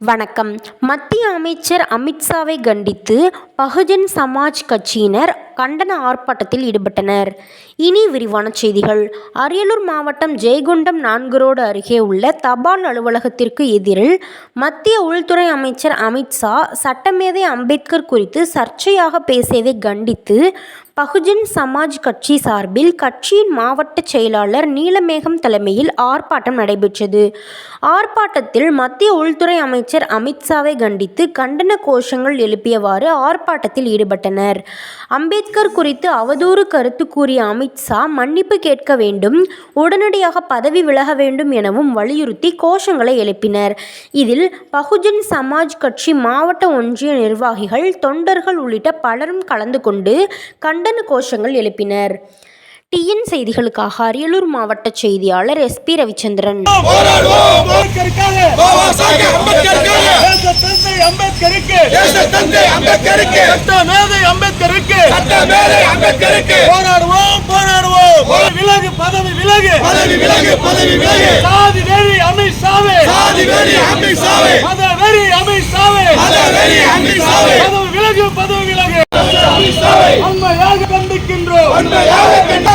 வணக்கம். மத்திய அமைச்சர் அமித்ஷாவை கண்டித்து பகுஜன் சமாஜ் கட்சியினர் கண்டன ஆர்ப்பாட்டத்தில் ஈடுபட்டனர். இனி விரிவான செய்திகள். அரியலூர் மாவட்டம் ஜெய்குண்டம் நான்கு ரோடு அருகே உள்ள தபால் அலுவலகத்திற்கு எதிரில் மத்திய உள்துறை அமைச்சர் அமித்ஷா சட்டமேதை அம்பேத்கர் குறித்து சர்ச்சையாக பேசியதை கண்டித்து பகுஜன் சமாஜ் கட்சி சார்பில் கட்சியின் மாவட்ட செயலாளர் நீலமேகம் தலைமையில் ஆர்ப்பாட்டம் நடைபெற்றது. ஆர்ப்பாட்டத்தில் மத்திய உள்துறை அமைச்சர் அமித்ஷாவை கண்டித்து கண்டன கோஷங்கள் எழுப்பியவாறு ஆர்ப்பாட்டத்தில் ஈடுபட்டனர். அம்பேத்கர் குறித்து அவதூறு கருத்து கூறிய அமித்ஷா மன்னிப்பு கேட்க வேண்டும் உடனடியாக பதவி விலக வேண்டும் எனவும் வலியுறுத்தி கோஷங்களை எழுப்பினர். இதில் பகுஜன் சமாஜ் கட்சி மாவட்ட ஒன்றிய நிர்வாகிகள் தொண்டர்கள் உள்ளிட்ட பலரும் கலந்து கொண்டு கண்டன கோஷங்கள் எழுப்பினர். டிஎன் செய்திகளுக்காக அரியலூர் மாவட்ட செய்தியாளர் எஸ்பி ரவிச்சந்திரன். தந்தை அம்பேத்கருக்கு. தேச தந்தை அம்பேத்கருக்கு. சட்ட மேதை அம்பேத்கருக்கு. சட்ட மேதை அம்பேத்கருக்கு. போராடுவோம் போராடுவோம். விலகு பதவி விலகு. பதவி விலகு பதவி விலகு. சாதி வெறி அமித்ஷாவே. சாதி வெறி அமித்ஷாவே. மத வெறி அமித்ஷாவே. மத வெறி அமித்ஷாவே. பதவி விலகு பதவி விலகு. அமித்ஷாவை. உண்மையாக கண்டிக்கின்றோம்.